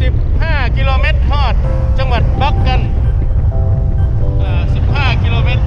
15 กิโลเมตรทอด จังหวัดบักกันอ่า15 กิโลเมตร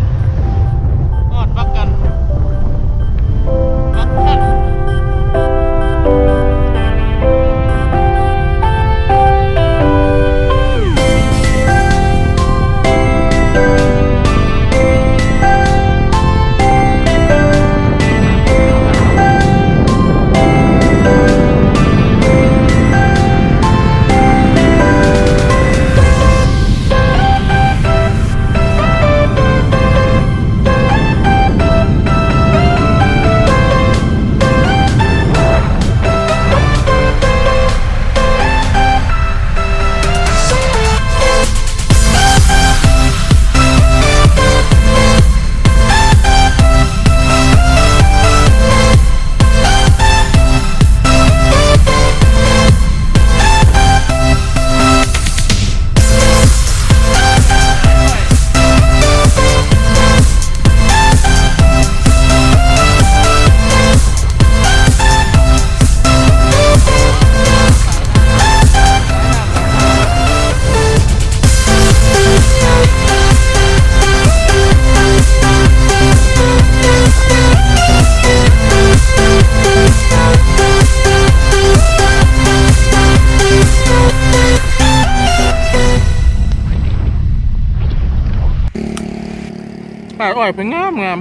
ป่าอ้อยเป็นงามงาม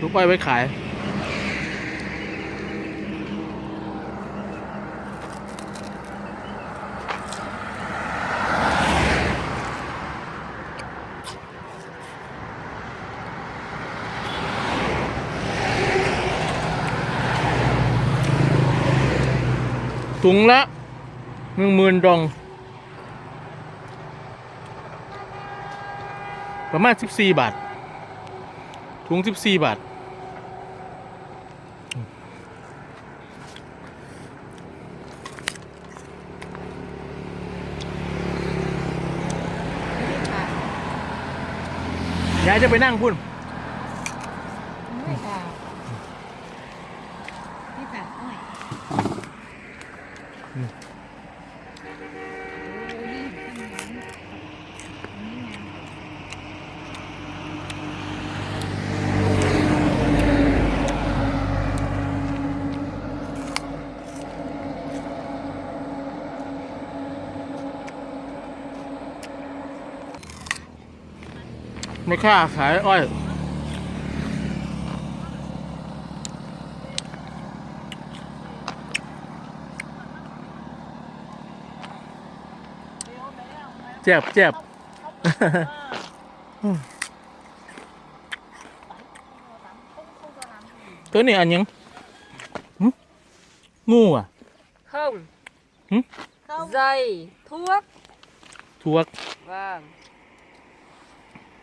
ลูกอ้อยไว้ขาย ถุงละหนึ่งหมื่นดอง ประมาณสิบสี่บาท ถุงสิบสี่บาท ยายจะไปนั่งพุ่น ไม่ค่ะนี่ค่ะอ้อย อืม โอ้ยข้างหลังอันนี้ ไม่ค่าขายอ้อย เจ็บเจ็บตัวนี้อันยังหึงูอะ không Hử? dây thuốc ทวก vâng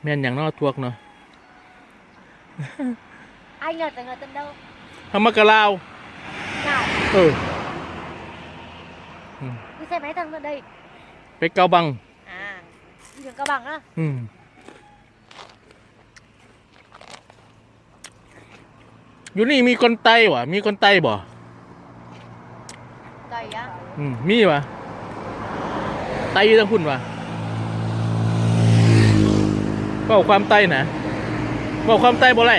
แม่นอย่างเนอทวกเนาะ anh là người tên đâu ทำมะกะลาว nào เออ đi xe máy thằng ở đây ไปเกาบัง à đi đường cao bằng á อืมอยู่นี่มีคนไต้วะมีคนไต้บ่ đầy á อืมมีวะไต้อยู่ทั้งพุ่นวะเว่าความไต้นะเว่าความไต้บ่ไร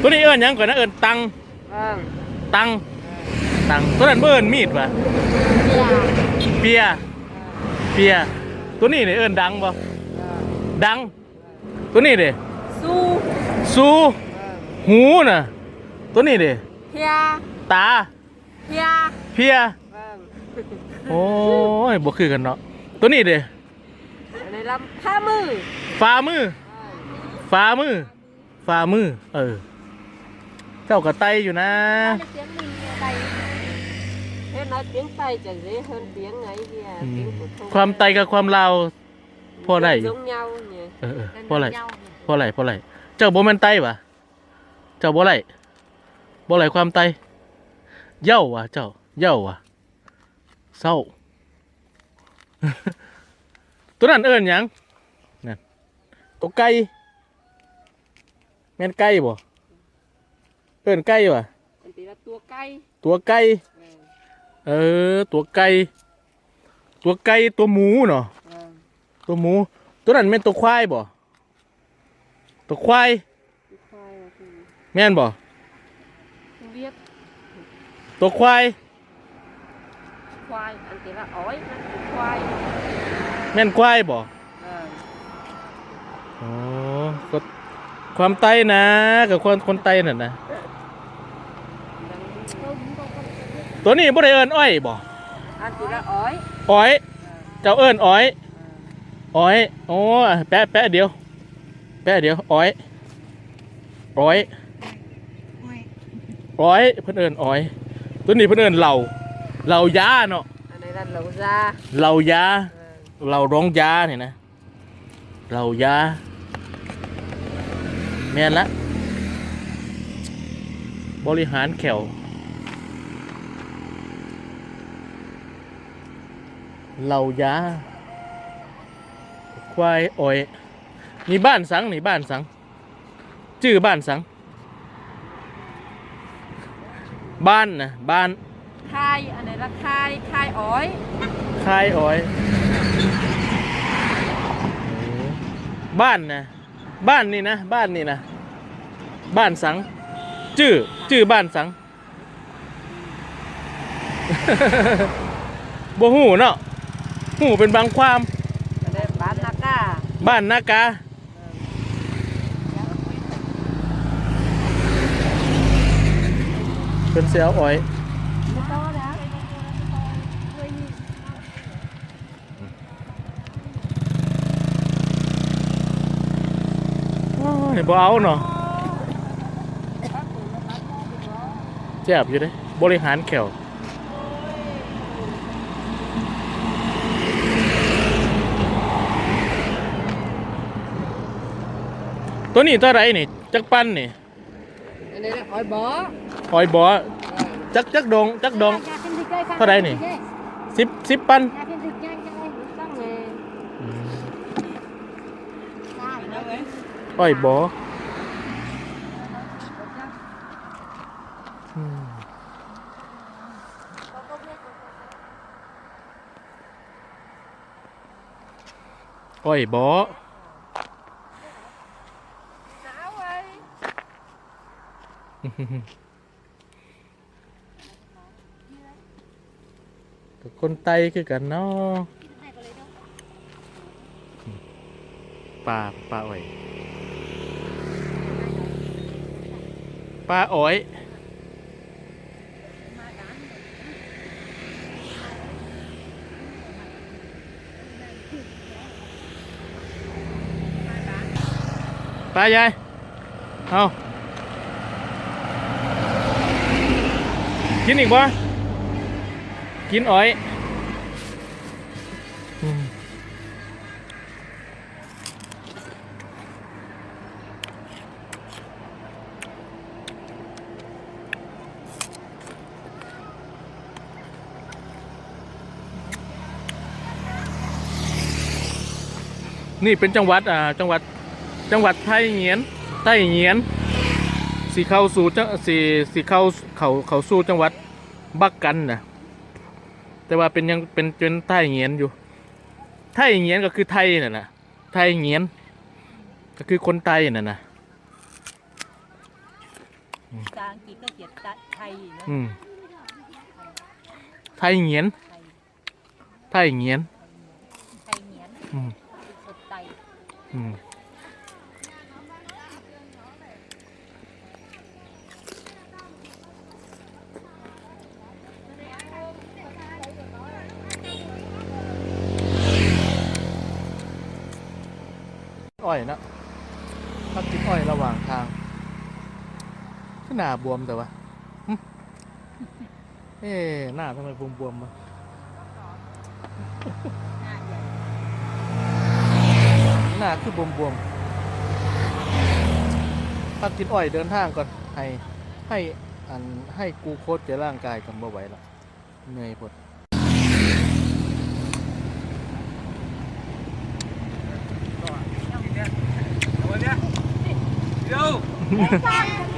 ตัวนี้เอิญยังก่อนนะเอิญตัง vâng ตังตังตัวนั้นเบิ่เอิญมีดวะ nhà เปียเปียตัวนี้เนี่ยเอิญดังบ่ vâng ดัง ตัวนี้เด้ su สู vâng หูน่ะตัวนี้เด้ thia ตา thia เพีย vâng โอ้ยบ่คือกันเนาะตัวนี้เด้ Cái này là pha mư ฝ่ามือ vâng ฝ่ามือฝ่ามือเออ เจ้ากระไตอยู่นะ Nói được tiếng mình đầy thế nói tiếng tây chẳng dễ hơn tiếng ấy kìa Ừ. tiếng phổ thông ความไตกับความลาว พอได้อยู่ giống nhau nhỉ เออเออ gần เพราะอะไร nhau เพราะอะไรเพราะอะไรเจ้าบ่แม่นไตปะเจ้าบ่ไรบ่ไรความไตเย้าวะเจ้าเย้าวะเศร้า ตัวนั้นเอิ้นหยังนั่นตัวไก่แม่นไก่บ่ เอิ้นไก่บ่อันตีละตัวไก่ตัวไก่เออเออ ตัวไก่ตัวไก่ตัวหมูเนาะเออตัวหมู ตัวนั้นแม่นตัวควายบ่ตัวควายตัวควายอะคือแม่นบ่เวียดตัวควายควายอันตีละอ้อยนั่นคือควายแม่นควายบ่เอออ๋อก็ความไตนะกับคนคนไตนั่นนะดัง ตัวนี้บ่ได้เอิ้นอ้อยบ่อันตีละอ้อยอ้อยเออเจ้าเอิ้นอ้อยเอออ้อย โอ้แปะแปะเดียว แปะเดียว อ้อยอ้อยไม่อ้อยเพิ่นเอิ้นอ้อย ตัวนี้เพิ่นเอิ้นเหล่าเหล่ายาเนาะอันนี้ละเหลาซาเหล่ายาเออเหล่าร้องยาเนี่ยนะเหล่ายาแม่นละบริหารแขว เหล่ายาควายอ้อยนี่บ้านสังนี่บ้านสังชื่อบ้านสัง บ้านนะบ้านคายอันนี้ละคายคายอ้อยคายอ้อยโอ้บ้านนะบ้านนี่นะบ้านนี่นะบ้านสังชื่อชื่อบ้านสังบ่หูเนาะ หูเป็นบางความอันนี้บ้านนากาบ้านนากาเป็นเสียวอ้อยไม่ต้องนะโอ้ยบ่เอาเนาะเจ็บอยู่เด้บริหารแขว ตัวนี้ตัวไรนี่ จักปันนี่อันนี้ละอ้อยบ่อ้อยบ่จักจักดงจักดง เท่าไหร่นี่ สิบสิบปันตั้งเลยอ้อยบ่อืมอ้อยบ่หนาวเว้ย กับคนไตคือกันเนาะปลาปลาอ้อยปลาอ้อยปลายายเอา กินอีกบ่กินอ้อยอืมนี่เป็นจังหวัดอ่าจังหวัดจังหวัดไทยเหงียนไต้เหงียน สีเข้าสู่จังสีสีเข้าเขาเขาสู่จังหวัดบักกันนะแต่ว่าเป็นยังเป็นจนไทยเงียนอยู่ไทยเงียนก็คือไทยน่ะนะไทยเงียน ก็คือคนไทยน่ะนะภาษาอังกฤษก็เขียนไทยนะอืมไทยเงียน ไทยไทยเงียนไทยเหนียนอืมสดไตอืม อยนะพักกินอ้อยระหว่างทางก็หน้าบวมแต่ว่าเอ๊หน้าทำไมบวมๆมาหน้าหน้าคือบวมบวมๆพักกินอ้อยเดินทางก่อนให้ให้อันให้กูโคตรจะร่างกายกันบ่ไหวละเหนื่อยปวด Yo!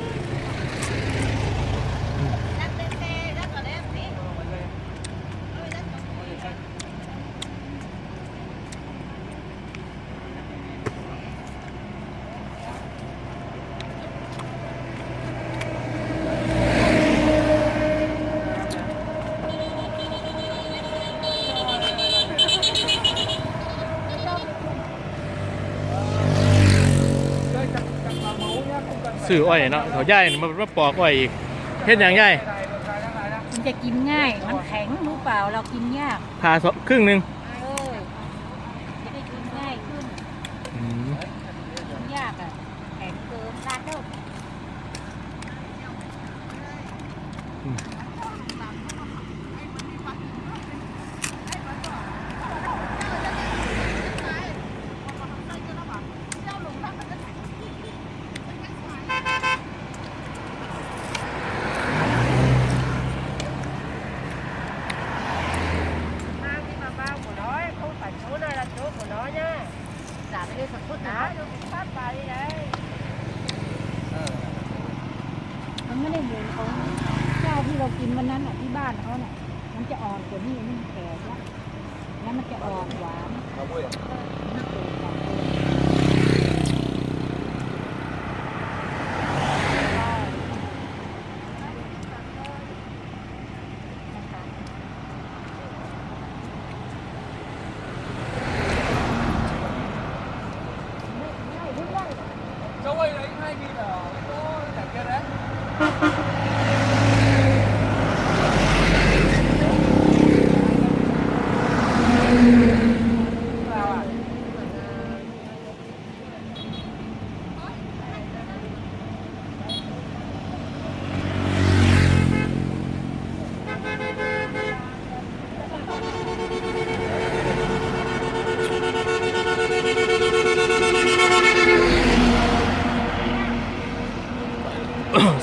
ซื้ออ้อยเนาะเขาย่ายนี่มันมาปอกอ้อยอีกเฮ็ดหยังย่ายมันจะกินง่าย มันแข็งรู้เปล่าเรากินยากผ่าสองครึ่งหนึงเออจะได้กินง่ายขึ้นอืมกินยากอะแข็งเกินร้านเจ้า mang ไม่ได้เหมือนของเจ้าที่เรากินวันนั้นอะที่บ้านเขาเนี่ยมันจะอ่อนกว่านี่นี่แก่แล้วแล้วมันจะอ่อนหวานมันเกิดจากนะคะ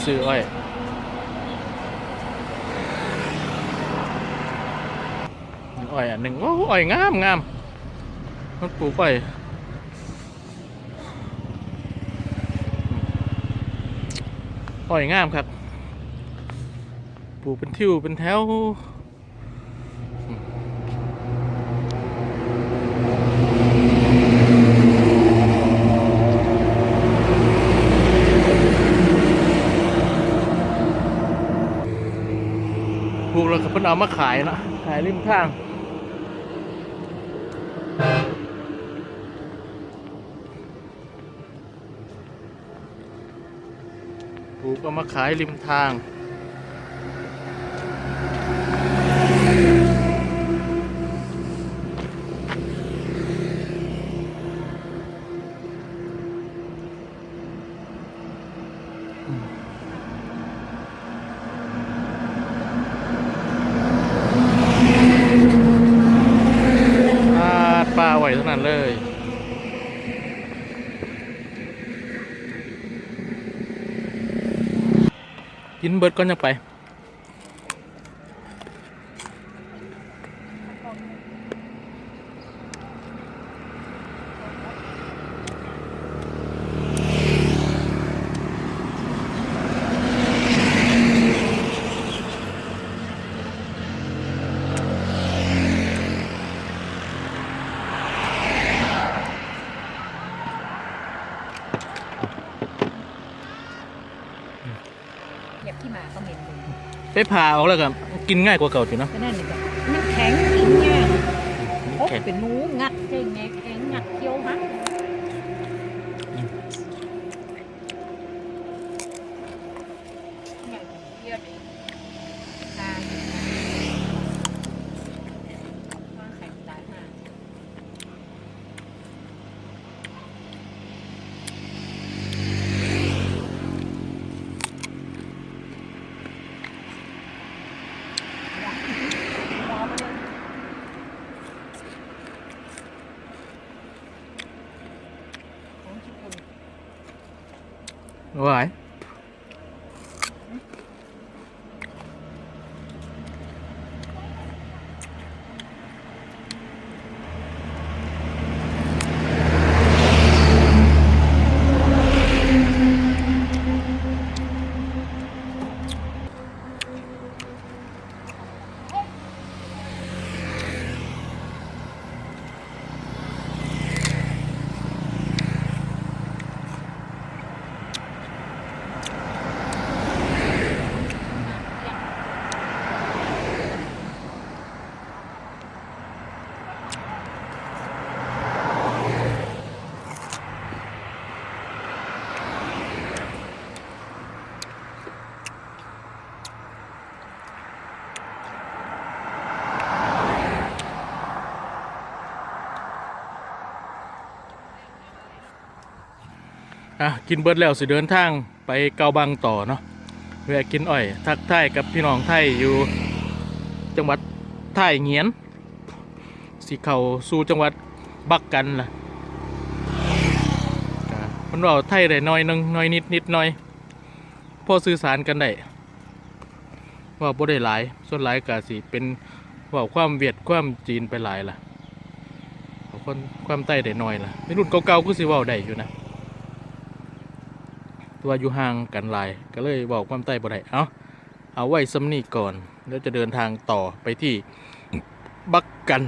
ซื้ ออ้อยอ้อยอันหนึ่งโอ้อ้อยงามงามมันปลูกอ้อยอ้อยงามครับ ปลูกเป็นทิวเป็นแถว ลูกแล้วก็เพิ่นเอามาขายนะขายริมทางปลูกเอามาขายริมทาง นเบิร์ดก่อนยังไป เหยียบที่หมาก็เหม็นเลย ไปผ่าออกแล้วก็กินง่ายกว่าเก่าสิเนาะก็นั่นเลยแบบมันแข็งกินง่ายโอ้แข็งเป็นหนูงัดเจ๊งไงแข็งงัดเคี้ยวฮักอย่างเคี้ยวดิตายว่าแข็งตายมาก ของญี่ปุ่น ห อะกินเบิดแล้วสิเดินทางไปเกาบังต่อเนาะแวะกินอ้อย ทักทายกับพี่น้องไทยอยู่ จังหวัดไทยเงียนสิเขาสู่จังหวัดบักกันล่ะมันว่าไทยได้น้อยนึงน้อยนิดนิดน้อยพอสื่อสารกันได้ว่าบ่ได้หลาย ส่วนหลายก็สิเป็นว่าความเวียดความจีนไปหลายล่ะคนความใต้ได้น้อยล่ะในรุ่นเก่าๆก็สิว้าได้อยู่นะ ตัวาอยู่ห่างกันหลาย ก็เลยบอกความใต้บ่ได้เอาเอาไว้ซ้ำนีก่อน แล้วจะเดินทางต่อไปที่บักกัน